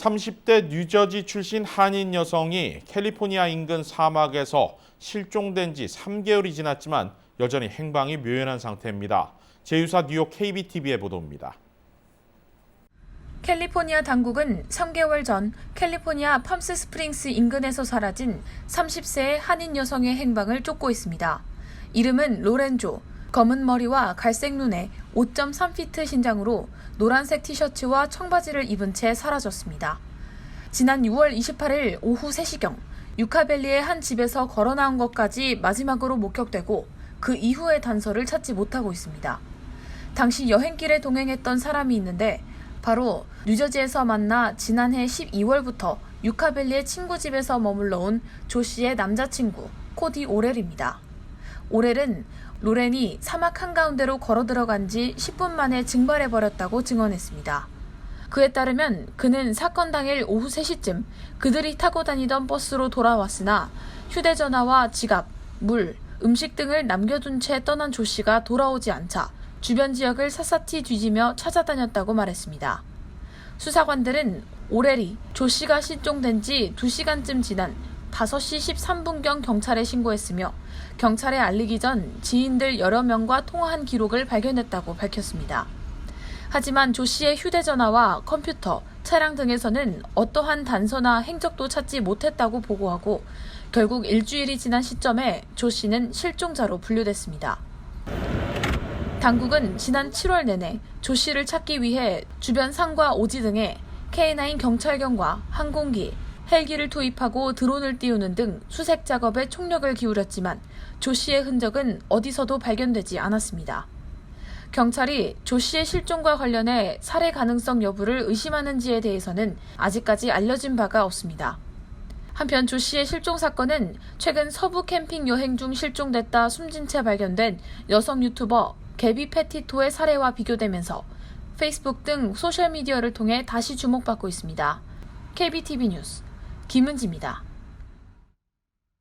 30대 뉴저지 출신 한인 여성이 캘리포니아 인근 사막에서 실종된 지 3개월이 지났지만 여전히 행방이 묘연한 상태입니다. 제휴사 뉴욕 KBTV의 보도입니다. 캘리포니아 당국은 3개월 전 캘리포니아 팜스 스프링스 인근에서 사라진 30세의 한인 여성의 행방을 쫓고 있습니다. 이름은 로렌조, 검은 머리와 갈색 눈에 5.3피트 신장으로 노란색 티셔츠와 청바지를 입은 채 사라졌습니다. 지난 6월 28일 오후 3시경 유카밸리의 한 집에서 걸어 나온 것까지 마지막으로 목격되고 그 이후의 단서를 찾지 못하고 있습니다. 당시 여행길에 동행했던 사람이 있는데 바로 뉴저지에서 만나 지난해 12월부터 유카밸리의 친구 집에서 머물러 온 조 씨의 남자친구 코디 오렐입니다. 오렐은 로렌이 사막 한가운데로 걸어 들어간 지 10분 만에 증발해버렸다고 증언했습니다. 그에 따르면 그는 사건 당일 오후 3시쯤 그들이 타고 다니던 버스로 돌아왔으나 휴대전화와 지갑, 물, 음식 등을 남겨둔 채 떠난 조 씨가 돌아오지 않자 주변 지역을 샅샅이 뒤지며 찾아다녔다고 말했습니다. 수사관들은 오렐이 조 씨가 실종된 지 2시간쯤 지난 5시 13분경 경찰에 신고했으며 경찰에 알리기 전 지인들 여러 명과 통화한 기록을 발견했다고 밝혔습니다. 하지만 조 씨의 휴대전화와 컴퓨터, 차량 등에서는 어떠한 단서나 행적도 찾지 못했다고 보고하고 결국 일주일이 지난 시점에 조 씨는 실종자로 분류됐습니다. 당국은 지난 7월 내내 조 씨를 찾기 위해 주변 산과 오지 등에 K9 경찰견과 항공기, 헬기를 투입하고 드론을 띄우는 등 수색 작업에 총력을 기울였지만 조 씨의 흔적은 어디서도 발견되지 않았습니다. 경찰이 조 씨의 실종과 관련해 살해 가능성 여부를 의심하는지에 대해서는 아직까지 알려진 바가 없습니다. 한편 조 씨의 실종 사건은 최근 서부 캠핑 여행 중 실종됐다 숨진 채 발견된 여성 유튜버 개비 페티토의 살해와 비교되면서 페이스북 등 소셜미디어를 통해 다시 주목받고 있습니다. KBTV 뉴스 김은지입니다.